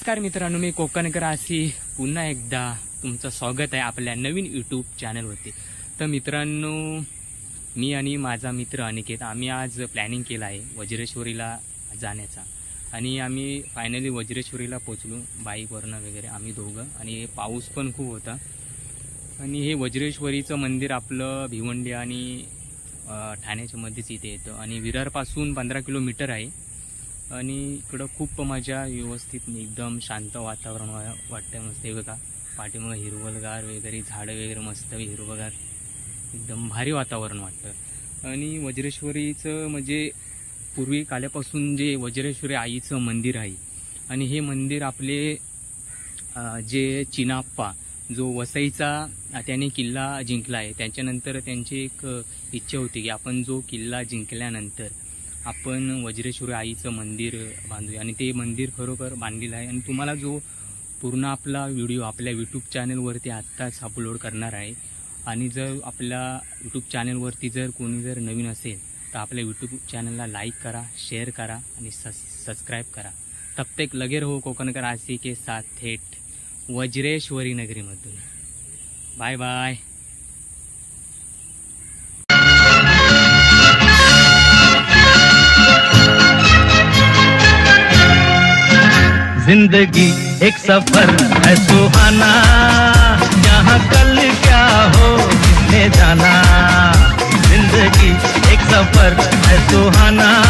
नमस्कार मित्रांनो मी कोकणकर आसी पुन्हा एकदा तुमचं स्वागत आहे आपल्या नवीन यूट्यूब चॅनलवरती तर मित्रांनो मी आणि माझा मित्र अनिकेत आम्ही आज प्लॅनिंग केलं आहे वज्रेश्वरीला जाण्याचा. आणि आम्ही फायनली वज्रेश्वरीला पोचलो बाईकवरनं वगैरे आम्ही दोघं. आणि पाऊस पण खूप होता. आणि हे वज्रेश्वरीचं मंदिर आपलं भिवंडी आणि ठाण्याच्या मध्येच इथे येतं. आणि विरारपासून पंधरा किलोमीटर आहे. आणि इकडं खूप मजा व्यवस्थित एकदम शांत वातावरण वा वाटतं मस्त. हे बघा पाठीमागं हिरवलगार वगैरे झाडं वगैरे मस्त हिरवगार. एकदम भारी वातावरण वाटतं. आणि वज्रेश्वरीचं म्हणजे पूर्वी काल्यापासून जे वज्रेश्वरी आईचं मंदिर आहे आणि हे मंदिर आपले जे चिनाप्पा जो वसईचा त्याने किल्ला जिंकला आहे. त्याच्यानंतर त्यांची एक इच्छा होती की आपण जो किल्ला जिंकल्यानंतर आपण वज्रेश्वरी आईचं मंदिर बांधूया. आणि ते मंदिर खरोखर बांधलेलं आहे. आणि तुम्हाला जो पूर्ण आपला व्हिडिओ आपल्या यूट्यूब चॅनलवरती आत्ताच अपलोड करणार आहे. आणि जर आपल्या यूट्यूब चॅनलवरती जर कोणी जर नवीन असेल तर आपल्या यूट्यूब चॅनलला लाईक करा शेअर करा आणि सस सबस्क्राईब करा. तब तक लगे रहो कोकणकर आसी के साथ थेट वज्रेश्वरी नगरीमधून. बाय बाय जिंदगी एक सफर है सुहाना। यहाँ कल क्या हो किसने जाना? जिंदगी एक सफर है सुहाना।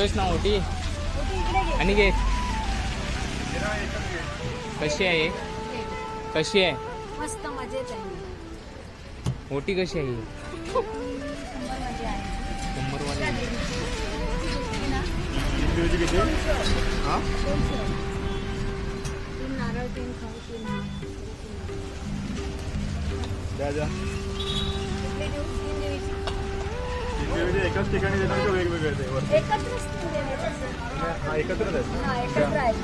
घेतोयस ना ओटी आणि घे. कशी आहे? कशी आहे? मस्त मजेत आहे. ओटी कशी आहे? नारळ एकाच ठिकाणी देणार का वेगवेगळे? एकत्रच हा एकत्रच आहेत. हा एकत्र आहेत.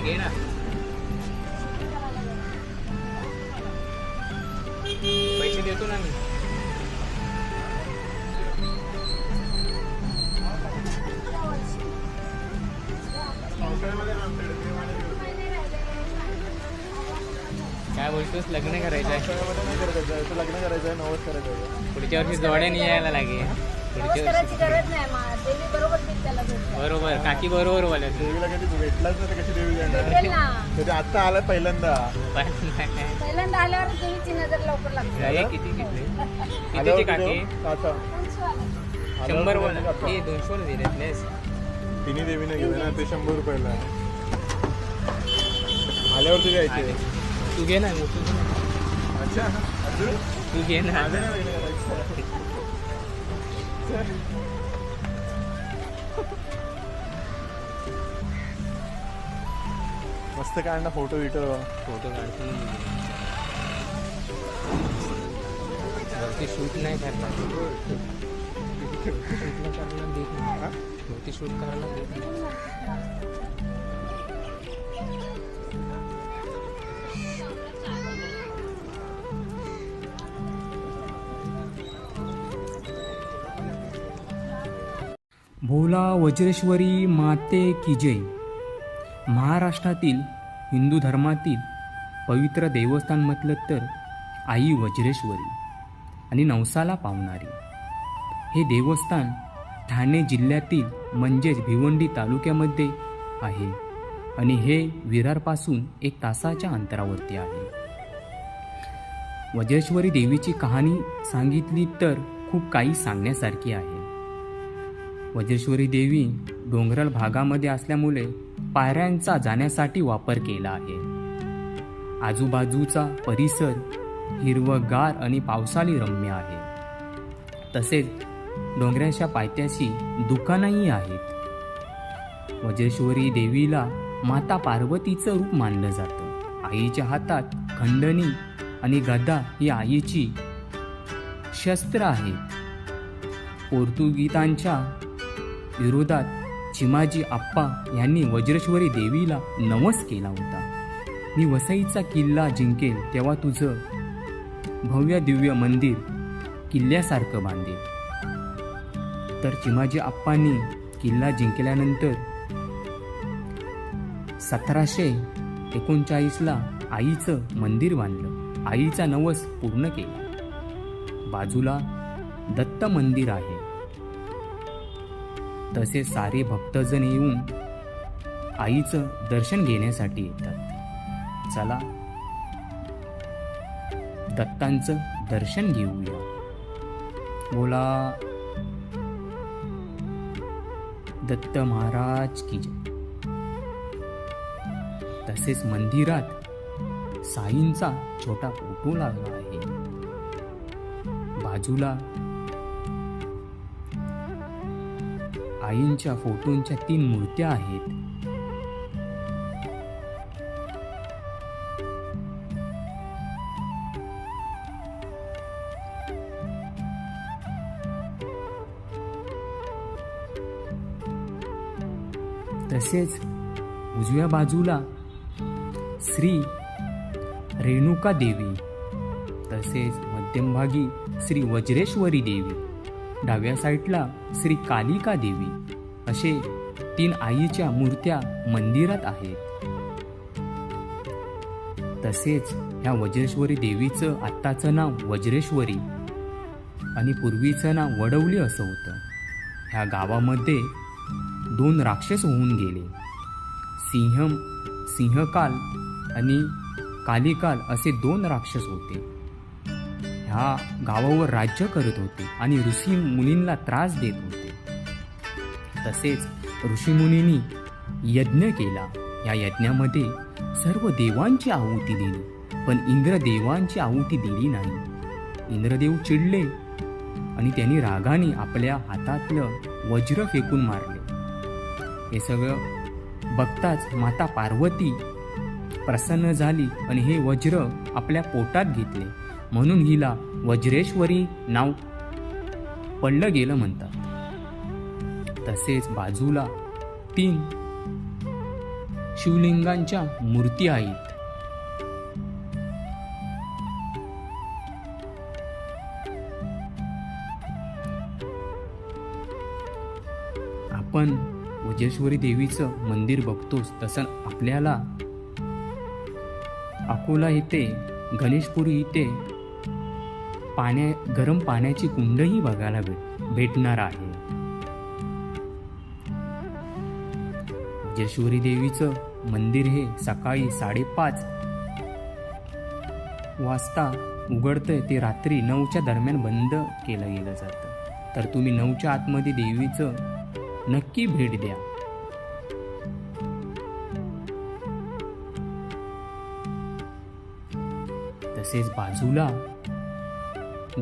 घे ना. पैसे देतो ना मी. काय बोलतोस? लग्न करायचं आहे लग्न करायचं आहे नवस करायचं पुढच्या वर्षी जोड्या नाही यायला लागेल. गरज नाही मा देवी बरोबर ती त्याला भेटते. बरोबर काकी बरोबर बोलत देवीला कधी भेटलाच नाही तर कशी देवी जाणार भेटेल ना. त्याच्या आत्ता आलाय पहिल्यांदा. पहिल्यांदा आल्यावर देवीची नजर लवकर लागते. हे किती घेतले कितीची आल्यावर काकी? तो. शंभर आल्यावर बोला. तो हे दोनशे बोला दिलेस तिन्ही देवीने गेले ना ते शंभर रुपयाला. आहे. आल्यावरती द्यायचे तू घे ना तू घे ना. अच्छा. अजून? तू घे ना. माझं नाही लग्न करायचं. मस्त काढ ना फोटो बिटो. फोटो काढतो वरती शूट नाही करणार. शूटला करायला देत नाही. वरती शूट करायला देत नाही. भोला वज्रेश्वरी माते की जय. महाराष्ट्रातील हिंदू धर्मातील पवित्र देवस्थान म्हटलं तर आई वज्रेश्वरी आणि नवसाला पावणारी. हे देवस्थान ठाणे जिल्ह्यातील म्हणजेच भिवंडी तालुक्यामध्ये आहे आणि हे विरारपासून एक तासाच्या अंतरावरती आहे. वज्रेश्वरी देवीची कहाणी सांगितली तर खूप काही सांगण्यासारखी आहे. वज्रेश्वरी देवी डोंगराळ भागामध्ये असल्यामुळे पायऱ्यांचा जाण्यासाठी वापर केला आहे. आजूबाजूचा परिसर हिरवगार आणि पावसाळी रम्य आहे. तसेच डोंगराच्या पायथ्याशी दुकानंही आहेत. वज्रेश्वरी देवीला माता पार्वतीचं रूप मानलं जातं. आईच्या हातात खंडणी आणि गदा ही आईची शस्त्र आहेत. पोर्तुगीजांच्या विरोधात चिमाजी आप्पा यांनी वज्रेश्वरी देवीला नवस केला होता. मी वसईचा किल्ला जिंकेल तेव्हा तुझं भव्य दिव्य मंदिर किल्ल्यासारखं बांधेल तर चिमाजी आप्पांनी किल्ला जिंकल्यानंतर सतराशे एकोणचाळीसला आईचं मंदिर बांधलं. आईचा नवस पूर्ण केला. बाजूला दत्त मंदिर आहे. तसे सारे भक्तजण येऊन आईचं दर्शन घेण्यासाठी येतात. चला दत्तांचं दर्शन घेऊया. बोला. दत्त महाराज की जय. तसेच मंदिरात साईंचा छोटा फोटो लागला आहे. बाजूला आईंच्या फोटोंच्या तीन मूर्त्या आहेत. तसेच उजव्या बाजूला श्री रेणुका देवी तसेच मध्यमभागी श्री वज्रेश्वरी देवी डाव्या साईडला श्री कालिका देवी. असे तीन आईच्या मूर्त्या मंदिरात आहेत. तसेच ह्या वज्रेश्वरी देवीचं आत्ताचं नाव वज्रेश्वरी आणि पूर्वीचं नाव वडवली असं होतं. ह्या गावामध्ये दोन राक्षस होऊन गेले. सिंह सिंहकाल आणि कालिकाल असे दोन राक्षस होते. ह्या गावावर राज्य करत होते आणि ऋषी मुलींना त्रास देत होते. तसेच ऋषीमुनींनी यज्ञ केला. या यज्ञामध्ये सर्व देवांची आहुती दिली पण इंद्रदेवांची आहुती दिली नाही. इंद्रदेव चिडले आणि त्यांनी रागाने आपल्या हातातलं वज्र फेकून मारले. हे सगळं बघताच माता पार्वती प्रसन्न झाली आणि हे वज्र आपल्या पोटात घेतले. म्हणून हिला वज्रेश्वरी नाव पडलं गेलं म्हणतात. तसेच बाजूला तीन शिवलिंगांच्या मूर्ती आहेत. आपण वजेश्वरी देवीचं मंदिर बघतोच तसं आपल्याला अकोला येथे गणेशपुरी इथे पाण्या गरम पाण्याची कुंडही बघायला भेट भेटणार आहे. राजेश्वरी देवीचं मंदिर हे सकाळी साडेपाच वाजता उघडतंय. ते रात्री नऊच्या दरम्यान बंद केलं गेलं जातं. तर तुम्ही नऊच्या आतमध्ये देवीचं नक्की भेट द्या. तसेच बाजूला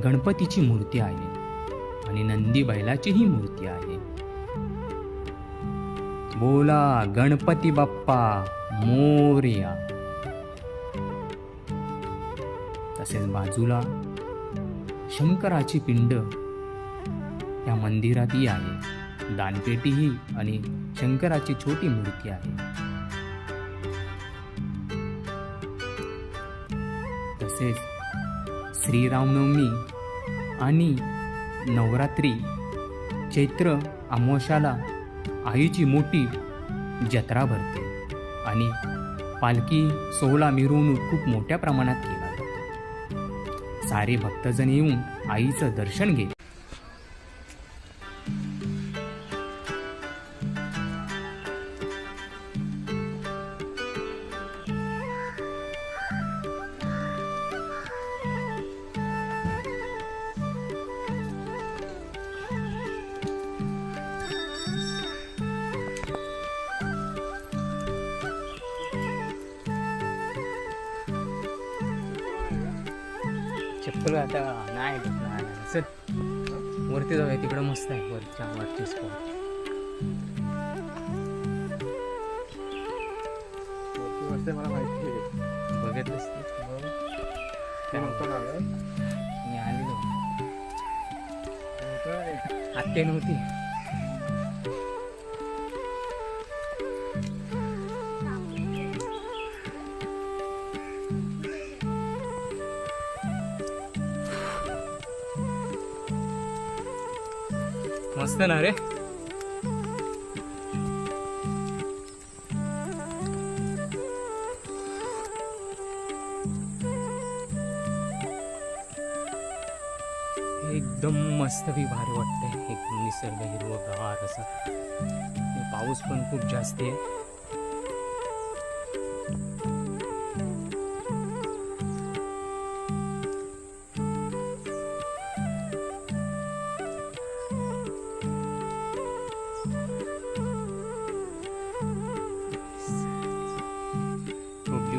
गणपतीची मूर्ती आहे आणि नंदी बैलाचीही मूर्ती बोला गणपती बाप्पा मोर्या. तसेच बाजूला शंकराची पिंड या मंदिरातही आहे. दानपेटीही आणि शंकराची छोटी मूर्ती आहे. तसेच श्रीरामनवमी आणि नवरात्री चैत्र अमोशाला आईची मोठी जत्रा भरते आणि पालखी सोहळा मिरवणूक खूप मोठ्या प्रमाणात केला जातो. सारे भक्तजण येऊन आईचं दर्शन घेत वरती जाऊया तिकडं मस्त आहे वरच्या वरची स्पॉट आहे, मला माहिती आहे बघितलंस ते? ते नव्हतं ना? मी आलेलो. आत्या नव्हती मस्त ना रे. एकदम मस्त बी भारी वाटतंय. एक निसर्ग हिरवगार असं. पाऊस पण खूप जास्त आहे.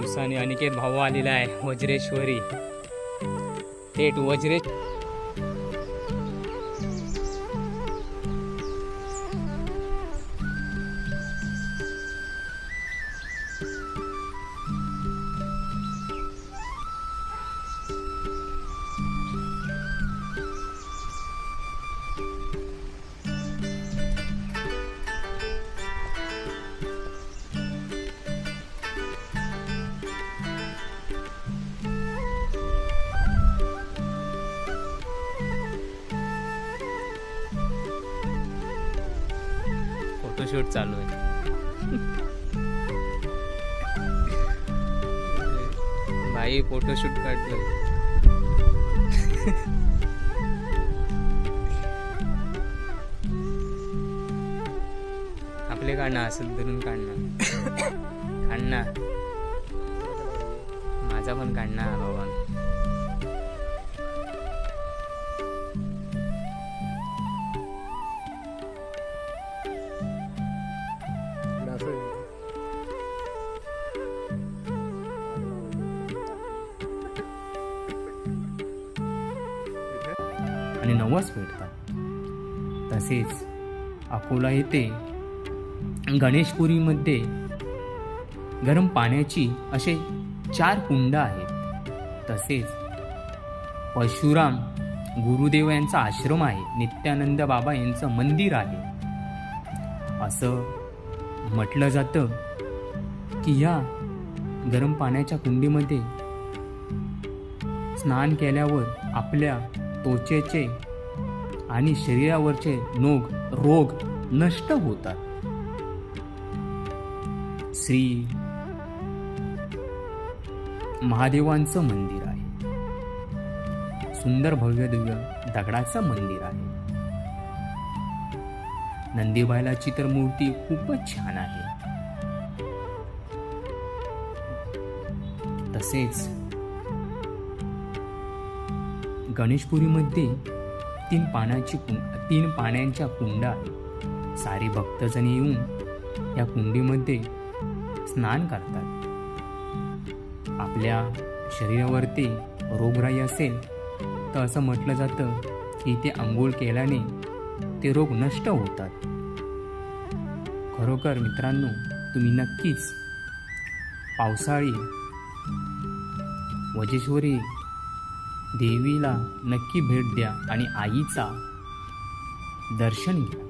दिवसांनी अनिकेत भाऊ आलेला आहे वज्रेश्वरी. थेट वज्रे शूट चालू आहे. भाई फोटोशूट काढतोय. आपले काढणं असं धरून काढणार. काढणार. माझा पण काढणार बाबा प्रवास फेडतात तसेच अकोला येथे गणेशपुरीमध्ये गरम पाण्याची असे चार कुंड आहेत. तसेच परशुराम गुरुदेव यांचा आश्रम आहे. नित्यानंद बाबा यांचं मंदिर आहे. असं म्हटलं जातं की ह्या गरम पाण्याच्या कुंडीमध्ये स्नान केल्यावर आपल्या त्वचेचे आणि शरीरावरचे नोग रोग नष्ट होतात. श्री महादेवांचं मंदिर आहे. सुंदर भव्य दिव्य दगडाचं मंदिर आहे. नंदीबायलाची तर मूर्ती खूपच छान आहे. तसेच गणेशपुरीमध्ये तीन पाण्याची कुं- तीन पाण्याच्या कुंडा आहेत. सारे भक्तजण येऊन या कुंडीमध्ये स्नान करतात. आपल्या शरीरावरती रोगराई असेल तर असं म्हटलं जातं की ते आंघोळ केल्याने ते रोग नष्ट होतात. खरोखर मित्रांनो तुम्ही नक्कीच पावसाळी वजेश्वरी देवीला नक्की भेट द्या आणि आईचा दर्शन घ्या.